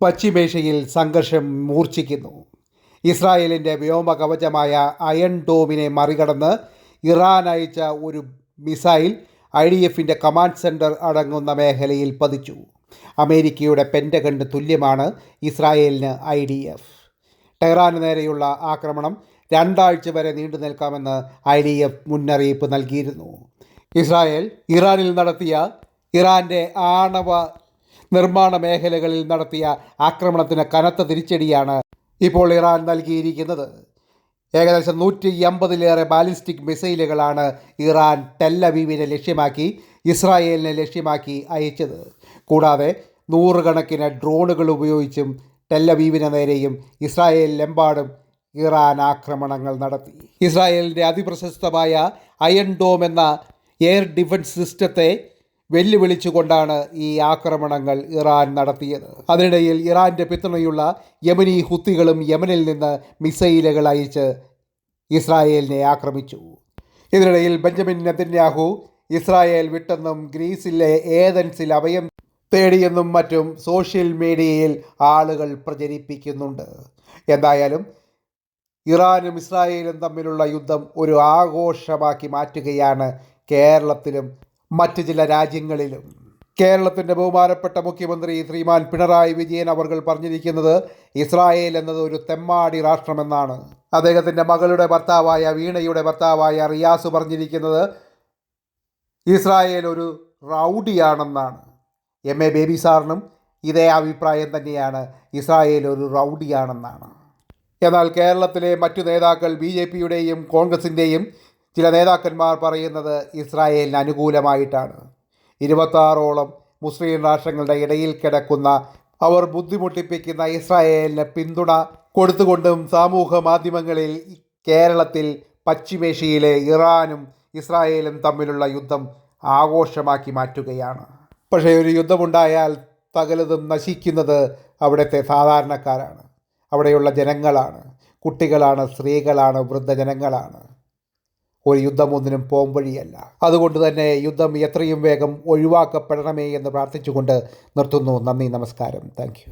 പശ്ചിമേഷ്യയിൽ സംഘർഷം മൂർച്ഛിക്കുന്നു. ഇസ്രായേലിന്റെ വ്യോമ കവചമായ അയൺ ഡോമിനെ മറികടന്ന് ഇറാൻ അയച്ച ഒരു മിസൈൽ ഐ ഡി എഫിന്റെ കമാൻഡ് സെന്റർ അടങ്ങുന്ന മേഖലയിൽ പതിച്ചു. അമേരിക്കയുടെ പെന്റഗണിന് തുല്യമാണ് ഇസ്രായേലിന് ഐ ഡി എഫ്. ടെഹ്റാന് നേരെയുള്ള ആക്രമണം രണ്ടാഴ്ച വരെ നീണ്ടു നിൽക്കാമെന്ന് ഐ ഡി എഫ് മുന്നറിയിപ്പ് നൽകിയിരുന്നു. ഇസ്രായേൽ ഇറാനിൽ നടത്തിയ ഇറാന്റെ ആണവ നിർമ്മാണ മേഖലകളിൽ നടത്തിയ ആക്രമണത്തിന് കനത്ത തിരിച്ചടിയാണ് ഇപ്പോൾ ഇറാൻ നൽകിയിരിക്കുന്നത്. ഏകദേശം നൂറ്റി എൺപതിലേറെ ബാലിസ്റ്റിക് മിസൈലുകളാണ് ഇറാൻ ടെല്ലവീവിനെ ലക്ഷ്യമാക്കി ഇസ്രായേലിനെ ലക്ഷ്യമാക്കി അയച്ചത്. കൂടാതെ നൂറുകണക്കിന് ഡ്രോണുകൾ ഉപയോഗിച്ചും ടെല്ലവീവിന് നേരെയും ഇസ്രായേലിലെമ്പാടും ഇറാൻ ആക്രമണങ്ങൾ നടത്തി. ഇസ്രായേലിന്റെ അതിപ്രശസ്തമായ അയൺ ഡോം എന്ന എയർ ഡിഫൻസ് സിസ്റ്റത്തെ വെല്ലുവിളിച്ചുകൊണ്ടാണ് ഈ ആക്രമണങ്ങൾ ഇറാൻ നടത്തിയത്. അതിനിടയിൽ ഇറാന്റെ പിന്തുണയുള്ള യമനി ഹുത്തികളും യമനിൽ നിന്ന് മിസൈലുകൾ അയച്ച് ഇസ്രായേലിനെ ആക്രമിച്ചു. ഇതിനിടയിൽ ബെഞ്ചമിൻ നെതന്യാഹു ഇസ്രായേൽ വിട്ടെന്നും ഗ്രീസിലെ ഏതൻസിൽ അഭയം തേടിയെന്നും മറ്റും സോഷ്യൽ മീഡിയയിൽ ആളുകൾ പ്രചരിപ്പിക്കുന്നുണ്ട്. എന്തായാലും ഇറാനും ഇസ്രായേലും തമ്മിലുള്ള യുദ്ധം ഒരു ആഘോഷമാക്കി മാറ്റുകയാണ് കേരളത്തിലും മറ്റ് ചില രാജ്യങ്ങളിലും. കേരളത്തിന്റെ ബഹുമാനപ്പെട്ട മുഖ്യമന്ത്രി ശ്രീമാൻ പിണറായി വിജയൻ അവർ പറഞ്ഞിരിക്കുന്നത് ഇസ്രായേൽ എന്നത് ഒരു തെമ്മാടി രാഷ്ട്രമെന്നാണ്. അദ്ദേഹത്തിന്റെ മകളുടെ ഭർത്താവായ വീണയുടെ ഭർത്താവായ റിയാസ് പറഞ്ഞിരിക്കുന്നത് ഇസ്രായേൽ ഒരു റൗഡിയാണെന്നാണ്. എം എ ബേബി സാറിനും ഇതേ അഭിപ്രായം തന്നെയാണ്. ഇസ്രായേൽ ഒരു റൗഡിയാണെന്നാണ്. എന്നാൽ കേരളത്തിലെ മറ്റു നേതാക്കൾ ബി ജെ പിയുടെയും കോൺഗ്രസിന്റെയും ചില നേതാക്കന്മാർ പറയുന്നത് ഇസ്രായേലിന് അനുകൂലമായിട്ടാണ്. ഇരുപത്താറോളം മുസ്ലിം രാഷ്ട്രങ്ങളുടെ ഇടയിൽ കിടക്കുന്ന അവർ ബുദ്ധിമുട്ടിപ്പിക്കുന്ന ഇസ്രായേലിന് പിന്തുണ കൊടുത്തുകൊണ്ടും സാമൂഹ്യ മാധ്യമങ്ങളിൽ കേരളത്തിൽ പശ്ചിമേഷ്യയിലെ ഇറാനും ഇസ്രായേലും തമ്മിലുള്ള യുദ്ധം ആഘോഷമാക്കി മാറ്റുകയാണ്. പക്ഷേ ഒരു യുദ്ധമുണ്ടായാൽ തകലതും നശിക്കുന്നത് അവിടുത്തെ സാധാരണക്കാരാണ്. അവിടെയുള്ള ജനങ്ങളാണ്. കുട്ടികളാണ് സ്ത്രീകളാണ് വൃദ്ധജനങ്ങളാണ്. ഒരു യുദ്ധം ഒന്നിനും പോംവഴിയല്ല അതുകൊണ്ട് തന്നെ യുദ്ധം എത്രയും വേഗം ഒഴിവാക്കപ്പെടണമേ എന്ന് പ്രാർത്ഥിച്ചുകൊണ്ട് നിർത്തുന്നു. നന്ദി നമസ്കാരം. താങ്ക്